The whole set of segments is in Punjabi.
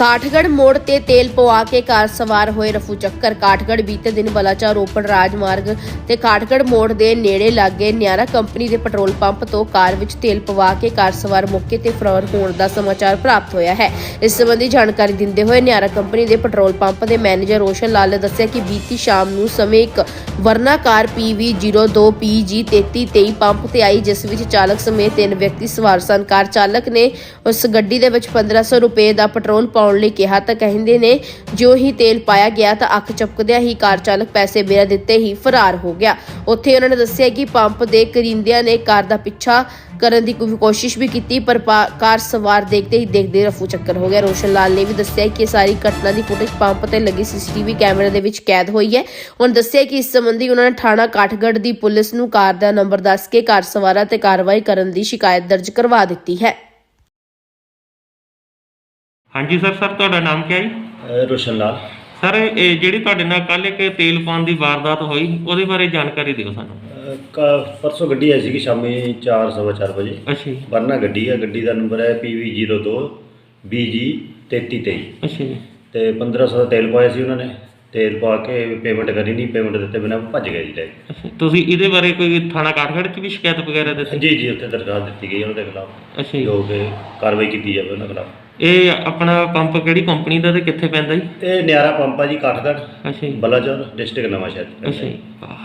ਕਾਠਗੜ੍ਹ ਮੋੜ ਤੇ ਤੇਲ ਪਵਾ ਕੇ ਕਾਰ ਸਵਾਰ ਹੋਏ ਰਫੂ ਚੱਕਰ। ਕਾਠਗੜ੍ਹ ਬੀਤੇ ਦਿਨ ਬਲਾਚੌਰ ਰੋਪੜ ਰਾਜਮਾਰਗ ਤੇ ਕਾਠਗੜ੍ਹ ਮੋੜ ਦੇ ਨੇੜੇ ਲਾਗੇ ਨਿਆਰਾ ਕੰਪਨੀ ਦੇ ਪੈਟਰੋਲ ਪੰਪ ਤੋਂ ਕਾਰ ਵਿੱਚ ਤੇਲ ਪਵਾ ਕੇ ਕਾਰ ਸਵਾਰ ਮੌਕੇ ਤੇ ਫਰਾਰ ਹੋਣ ਦਾ ਸਮਾਚਾਰ ਪ੍ਰਾਪਤ ਹੋਇਆ ਹੈ। ਇਸ ਸੰਬੰਧੀ ਜਾਣਕਾਰੀ ਦਿੰਦੇ ਹੋਏ ਨਿਆਰਾ ਕੰਪਨੀ ਦੇ ਪੈਟਰੋਲ ਪੰਪ ਦੇ ਮੈਨੇਜਰ ਰੋਸ਼ਨ ਲਾਲ ਨੇ ਦੱਸਿਆ ਕਿ ਬੀਤੀ ਸ਼ਾਮ ਨੂੰ ਸਮੇਂ ਇੱਕ ਵਰਨਾ ਕਾਰ PV 02PG 3323 ਪੰਪ ਤੇ ਆਈ, ਜਿਸ ਵਿੱਚ ਚਾਲਕ ਸਮੇਤ ਤਿੰਨ ਵਿਅਕਤੀ ਸਵਾਰ ਸਨ। ਕਾਰ ਚਾਲਕ ਨੇ ਉਸ ਗੱਡੀ ਦੇ ਵਿੱਚ 1500 ਰੁਪਏ ਦਾ ਪੈਟਰੋਲ ਪਾਉਣ ਲਈ ਕਿਹਾ ਤਾਂ ਕਹਿੰਦੇ ਨੇ, ਜੋ ਹੀ ਤੇਲ ਪਾਇਆ ਗਿਆ ਤਾਂ ਅੱਖ ਚਪਕਦਿਆਂ ਹੀ ਕਾਰ ਚਾਲਕ ਪੈਸੇ ਬਿਨਾਂ ਦਿੱਤੇ ਹੀ ਫਰਾਰ ਹੋ ਗਿਆ। ਉੱਥੇ ਉਹਨਾਂ ਨੇ ਦੱਸਿਆ ਕਿ ਪੰਪ ਦੇ ਕਰਿੰਦਿਆਂ ਨੇ ਕਾਰ ਦਾ ਪਿੱਛਾ ਕਰਨ ਦੀ ਕੋਈ ਕੋਸ਼ਿਸ਼ ਵੀ ਕੀਤੀ, ਪਰ ਕਾਰ ਸਵਾਰ ਦੇਖਦੇ ਹੀ ਦੇਖਦੇ ਰਫੂ ਚੱਕਰ ਹੋ ਗਿਆ। ਰੋਸ਼ਨ ਲਾਲ ਨੇ ਵੀ ਦੱਸਿਆ ਕਿ ਇਹ ਸਾਰੀ ਘਟਨਾ ਦੀ ਫੁਟੇਜ ਪੰਪ ਤੇ ਲੱਗੀ ਸੀਸੀਟੀਵੀ ਕੈਮਰੇ ਦੇ ਵਿੱਚ ਕੈਦ ਹੋਈ ਹੈ। ਉਹਨਾਂ ਦੱਸਿਆ ਕਿ ਇਸ ਸੰਬੰਧੀ ਉਹਨਾਂ ਨੇ ਥਾਣਾ ਕਾਠਗੜ੍ਹ ਦੀ ਪੁਲਿਸ ਨੂੰ ਕਾਰ ਦਾ ਨੰਬਰ ਦੱਸ ਕੇ ਕਾਰ ਸਵਾਰਾਂ ਤੇ ਕਾਰਵਾਈ ਕਰਨ ਦੀ ਸ਼ਿਕਾਇਤ ਦਰਜ ਕਰਵਾ ਦਿੱਤੀ ਹੈ। ਹਾਂਜੀ ਸਰ ਸਰ ਤੁਹਾਡਾ ਨਾਮ ਕੀ ਹੈ ਜੀ? ਅਹ ਰੋਸ਼ਨ ਲਾਲ। ਸਰ ਇਹ ਜਿਹੜੀ ਤੁਹਾਡੇ ਨਾਲ ਕੱਲ ਇੱਕ ਤੇਲ ਪਾਉਣ ਦੀ ਵਾਰਦਾਤ ਹੋਈ ਉਹਦੇ ਬਾਰੇ ਜਾਣਕਾਰੀ ਦਿਓ ਸਾਨੂੰ। ਅਹ ਕ- ਪਰਸੋਂ ਗੱਡੀ ਆਈ ਸੀਗੀ ਸ਼ਾਮੀ 4:30 ਵਜੇ। ਅੱਛਾ ਜੀ। ਵਰਨਾ ਗੱਡੀ ਹੈ ਗੱਡੀ ਦਾ ਨੰਬਰ ਹੈ PV02 BG 3323 ਅੱਛਾ ਜੀ। ਤੇ 1500 ਦਾ ਤੇਲ ਪਾਇਆ ਸੀ ਉਹਨਾਂ ਨੇ। ਤੇਲ ਪਾ ਕੇ ਪੇਮੈਂਟ ਕਰੀ ਨਹੀਂ ਪੇਮੈਂਟ ਦਿੱਤੇ ਬਿਨਾਂ ਭੱਜ ਗਏ ਜੀ ਲੈ ਕੇ। ਅੱਛਾ ਤੁਸੀਂ ਇਹਦੇ ਬਾਰੇ ਕੋਈ ਥਾਣਾ ਕਾਠਗੜ੍ਹ 'ਚ ਵੀ ਸ਼ਿਕਾਇਤ ਵਗੈਰਾ ਦਿੱਤੀ? ਜੀ ਜੀ ਉੱਥੇ ਦਰਖਾਸਤ ਦਿੱਤੀ ਗਈ ਉਹਨਾਂ ਦੇ ਖਿਲਾਫ। ਅੱਛਾ ਜੀ। ਜੋ ਕਿ ਕਾਰਵਾਈ ਕੀਤੀ ਜਾਵੇ ਉਹਨਾਂ ਖਿਲਾਫ। ਇਹ ਆਪਣਾ ਪੰਪ ਕਿਹੜੀ ਕੰਪਨੀ ਦਾ ਤੇ ਕਿੱਥੇ ਪੈਂਦਾ ਜੀ? ਇਹ ਨਿਆਰਾ ਪੰਪ ਆ ਜੀ ਕਾਠਗੜ੍ਹ ਅੱਛਾ ਜੀ। ਬਲਾਚੌਰ ਡਿਸਟ੍ਰਿਕਟ ਨਵਾਂ ਸ਼ਹਿਰ ਅੱਛਾ ਜੀ।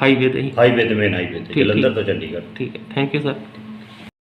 ਹਾਈਵੇ ਤੇ ਹਾਈਵੇ ਤੇ ਮੇਨ ਹਾਈਵੇ ਤੇ ਜਲੰਧਰ। ਤੋਂ ਚੰਡੀਗੜ੍ਹ। ਠੀਕ ਹੈ। Thank you sir